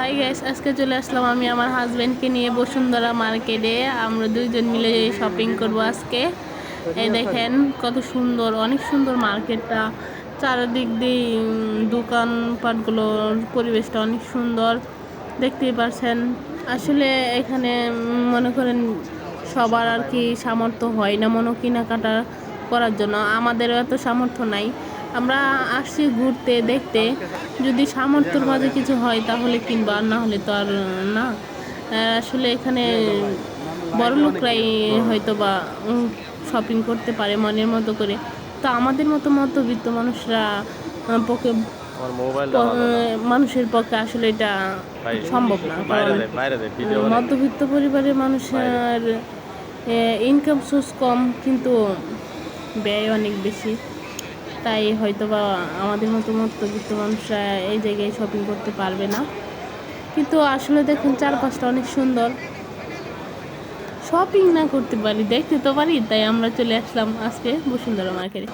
Hi guys আজকে চলে আসলাম আমি আমার হাজব্যান্ডকে নিয়ে বসুন্ধরা মার্কেটে। আমরা দুইজন মিলে শপিং করব আজকে। এই দেখেন কত সুন্দর, অনেক সুন্দর মার্কেটটা। চারিদিক দিয়ে দোকানপাটগুলোর পরিবেশটা অনেক সুন্দর। দেখতেই পারছেন। আসলে এখানে মনে করেন সবার আর কি সামর্থ্য হয় না মনে কেনাকাটা করার জন্য। আমাদেরও এত সামর্থ্য নাই। আমরা আসছি ঘুরতে দেখতে। যদি সামর্থ্যর মাঝে কিছু হয় তাহলে কিনবো আর না হলে তো আর না। আসলে এখানে বড় লোকরাই হয়তো বা শপিং করতে পারে মনের মতো করে। তো আমাদের মতো মধ্যবিত্ত মানুষরা পক্ষে মানুষের পক্ষে আসলে এটা সম্ভব না। মধ্যবিত্ত পরিবারের মানুষের ইনকাম সোর্স কম কিন্তু ব্যয় অনেক বেশি। তাই হয়তো বা আমাদের মতো মধ্যবিত্ত মানুষরা এই জায়গায় শপিং করতে পারবে না। কিন্তু আসলে দেখুন, চারপাশটা অনেক সুন্দর। শপিং না করতে পারি, দেখতে তো পারি, তাই আমরা চলে আসলাম আজকে বসুন্ধরা মার্কেটে